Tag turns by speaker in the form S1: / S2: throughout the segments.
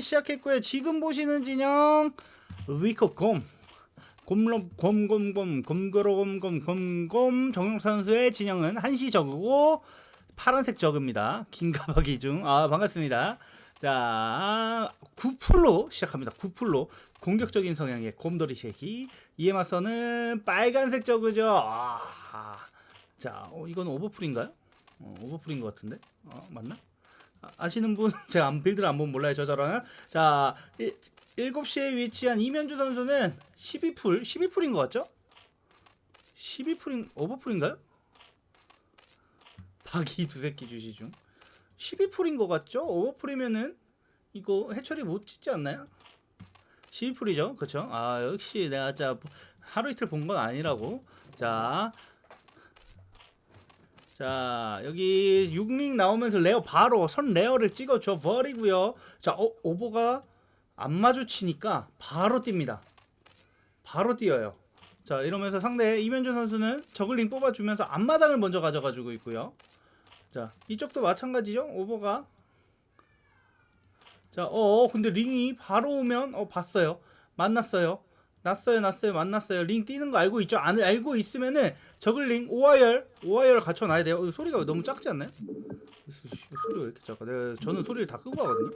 S1: 시작했고요. 지금 보시는 진영 위커곰 곰롬 곰곰곰 곰고로곰곰 곰곰 정용 선수의 진영은 한시 저그고 파란색 저그입니다. 긴가박이 중. 아 반갑습니다. 자 9풀로 시작합니다. 9풀로 공격적인 성향의 곰돌이 쉐기 이에 맞서는 빨간색 저그죠. 아, 자 어, 이건 오버풀인가요? 어, 오버풀인 것 같은데 어, 맞나? 아, 아시는 분 제가 안 빌드를 안 보면 몰라요 저 저랑 자 일, 7시에 위치한 이면주 선수는 12풀 12풀인 것 같죠? 12풀인 오버풀인가요? 박이 두 새끼 주시 중 12풀인 것 같죠? 오버풀이면은 이거 해처리 못 짓지 않나요? 12풀이죠 그쵸? 아 역시 내가 진짜 하루 이틀 본 건 아니라고 자 자 여기 6링 나오면서 레어 바로 선 레어를 찍어줘 버리고요. 자 어, 오버가 안 마주치니까 바로 뜁니다. 바로 뛰어요. 자 이러면서 상대 이면준 선수는 저글링 뽑아주면서 앞마당을 먼저 가져가지고 있고요. 자 이쪽도 마찬가지죠? 오버가. 자어 근데 링이 바로 오면 어 봤어요. 만났어요 났어요 났어요 만났어요. 링 뛰는 거 알고 있죠? 안 알고 있으면은 저글링 오와열 오와열 갖춰놔야 돼요. 어, 소리가 너무 작지 않나요? 소리가 왜 이렇게 작아? 내가 저는 소리를 다 끄고 하거든요.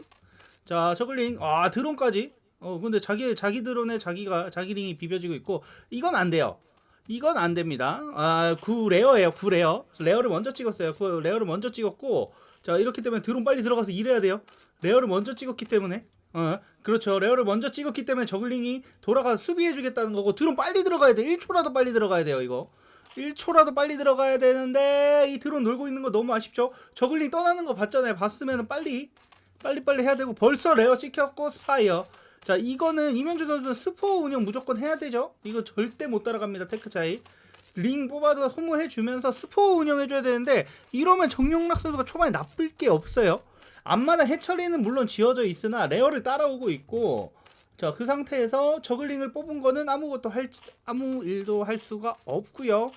S1: 자 저글링 아 드론까지. 어 근데 자기 자기 드론에 자기가 자기 링이 비벼지고 있고 이건 안 돼요. 이건 안 됩니다. 아구 레어예요 구 레어. 레어를 먼저 찍었어요. 그 레어를 먼저 찍었고 자 이렇기 때문에 드론 빨리 들어가서 일해야 돼요 레어를 먼저 찍었기 때문에. 어 그렇죠. 레어를 먼저 찍었기 때문에 저글링이 돌아가서 수비해주겠다는 거고 드론 빨리 들어가야 돼. 1초라도 빨리 들어가야 돼요 이거. 1초라도 빨리 들어가야 되는데 이 드론 놀고 있는 거 너무 아쉽죠. 저글링 떠나는 거 봤잖아요. 봤으면 빨리 빨리 빨리 해야 되고 벌써 레어 찍혔고 스파이어. 자 이거는 이면주 선수는 스포 운영 무조건 해야 되죠. 이거 절대 못 따라갑니다. 테크 차이. 링 뽑아도 소모해 주면서 스포 운영해 줘야 되는데 이러면 정용락 선수가 초반에 나쁠 게 없어요 앞마다 해처리는 물론 지어져 있으나 레어를 따라오고 있고 자 그 상태에서 저글링을 뽑은 거는 아무것도 할 아무 일도 할 수가 없고요.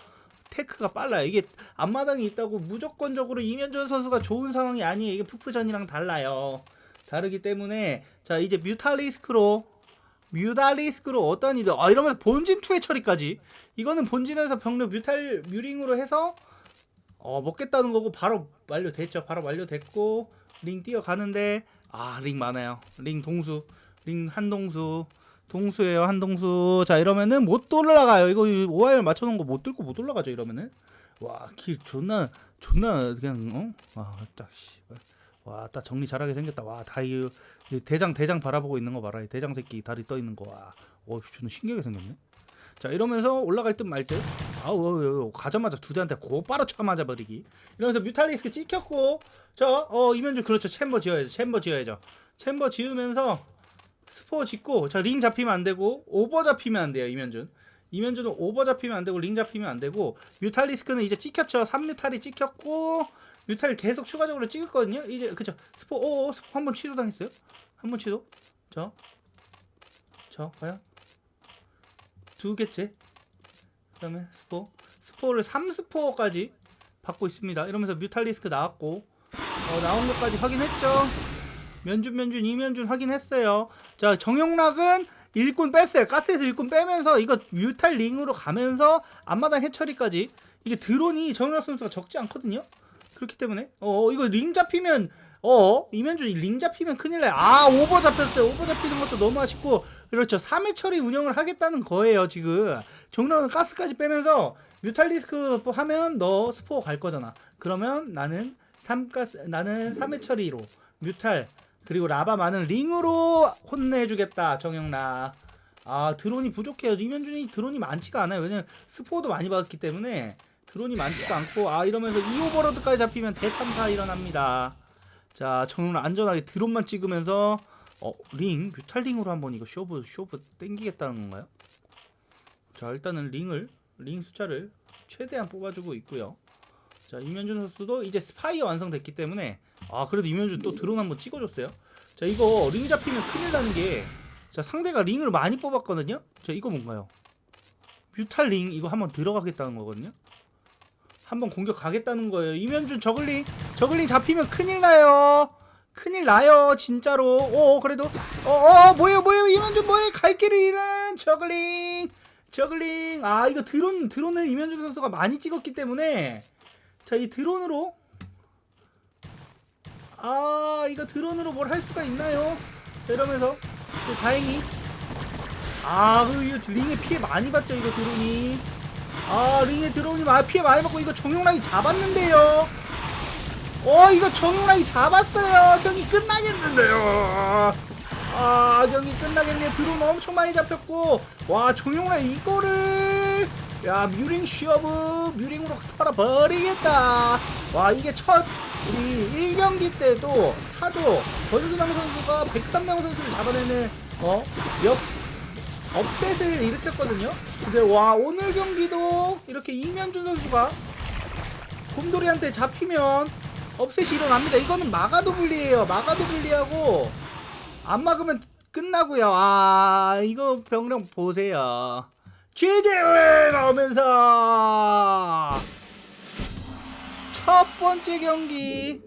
S1: 테크가 빨라요. 이게 앞마당이 있다고 무조건적으로 이면준 선수가 좋은 상황이 아니에요. 이게 푸프전이랑 달라요. 다르기 때문에 자 이제 뮤탈리스크로 뮤탈리스크로 어떤 이들 아 이러면 본진 투의 처리까지. 이거는 본진에서 병력 뮤탈 뮤링으로 해서 어 먹겠다는 거고 바로 완료됐죠. 바로 완료됐고 링 뛰어가는데 아 링 많아요. 링 동수. 링 한동수. 동수예요 한동수. 자 이러면은 못 올라가요. 이거 오하이를 맞춰놓은 거못 뚫고 못 올라가죠 이러면은. 와길 존나 존나 그냥 어와딱 씨발. 와딱 정리 잘하게 생겼다. 와다 이 대장 대장 바라보고 있는 거 봐라. 이 대장 새끼 다리 떠 있는 거와 어 존나 신기하게 생겼네. 자 이러면서 올라갈 듯 말듯 아우 어, 어, 가자마자 두 대한테 고바로 쳐맞아 버리기. 이러면서 뮤탈리스크 찍혔고 저어 이면주 그렇죠. 챔버 지어야죠. 챔버 지어야죠. 챔버 지으면서 스포 짓고 자 링 잡히면 안 되고 오버 잡히면 안 돼요 이면준 이면준은 오버 잡히면 안 되고 링 잡히면 안 되고 뮤탈리스크는 이제 찍혔죠. 3뮤탈이 찍혔고 뮤탈 계속 추가적으로 찍었거든요. 이제 그쵸. 스포 오 스포 한 번 취소 당했어요? 한 번 취소? 저저 과연? 두 개째 그다음에 스포. 스포를 3스포까지 받고 있습니다. 이러면서 뮤탈리스크 나왔고. 어, 나온 것까지 확인했죠? 면준 면준 이면준 확인했어요. 자 정용락은 일꾼 뺐어요. 가스에서 일꾼 빼면서 이거 뮤탈 링으로 가면서 앞마당 해처리까지. 이게 드론이 정용락 선수가 적지 않거든요 그렇기 때문에. 어 이거 링 잡히면 어 이면준 링 잡히면 큰일 나요. 아 오버 잡혔어요. 오버 잡히는 것도 너무 아쉽고. 그렇죠. 3회 처리 운영을 하겠다는 거예요 지금. 정용락은 가스까지 빼면서 뮤탈리스크 하면 너 스포 갈 거잖아. 그러면 나는 3가스 나는 3회 처리로 뮤탈 그리고 라바 많은 링으로 혼내주겠다 정영락 아 드론이 부족해요. 이면준이 드론이 많지가 않아요. 왜냐면 스포도 많이 받았기 때문에 드론이 많지가 않고 아 이러면서 이 오버로드까지 잡히면 대참사 일어납니다. 자 정영락 안전하게 드론만 찍으면서 어 링 뮤탈링으로 한번 이거 쇼브 쇼브 땡기겠다는 건가요? 자 일단은 링을 링 숫자를 최대한 뽑아주고 있고요. 자 이면준 선수도 이제 스파이어 완성됐기 때문에 아 그래도 이면준 또 드론 한번 찍어줬어요. 자 이거 링 잡히면 큰일 나는 게 자 상대가 링을 많이 뽑았거든요? 자 이거 뭔가요? 뮤탈 링 이거 한번 들어가겠다는 거거든요 한번 공격 가겠다는 거예요. 이면준 저글링 저글링 잡히면 큰일 나요. 큰일 나요 진짜로. 오 그래도 어어 뭐예요 뭐예요? 이면준 뭐예요? 갈 길을 잃은 저글링. 저글링. 아 이거 드론 드론을 이면준 선수가 많이 찍었기 때문에. 자 이 드론으로. 아 이거 드론으로 뭘 할 수가 있나요? 자 이러면서. 또 다행히. 아 그리고 이거 링에 피해 많이 봤죠 이거 드론이 아 링에 마- 피해 많이 받고 이거 정용락이 잡았는데요. 어 이거 정용락이 잡았어요. 경기 끝나겠는데요. 아 경기 끝나겠네요 드론 엄청 많이 잡혔고. 와 정용락 이거를 야 뮤링 쉬어브 뮤링으로 털어버리겠다. 와 이게 첫 우리 1경기 때도 타조 권수당 선수가 103명 선수를 잡아내는 어 역 업셋을 일으켰거든요 근데 와 오늘 경기도 이렇게 이면준 선수가 곰돌이한테 잡히면 업셋이 일어납니다. 이거는 마가도 불리해요. 마가도 불리하고 안 막으면 끝나고요. 아 이거 병력 보세요. GG 나오면서 첫 번째 경기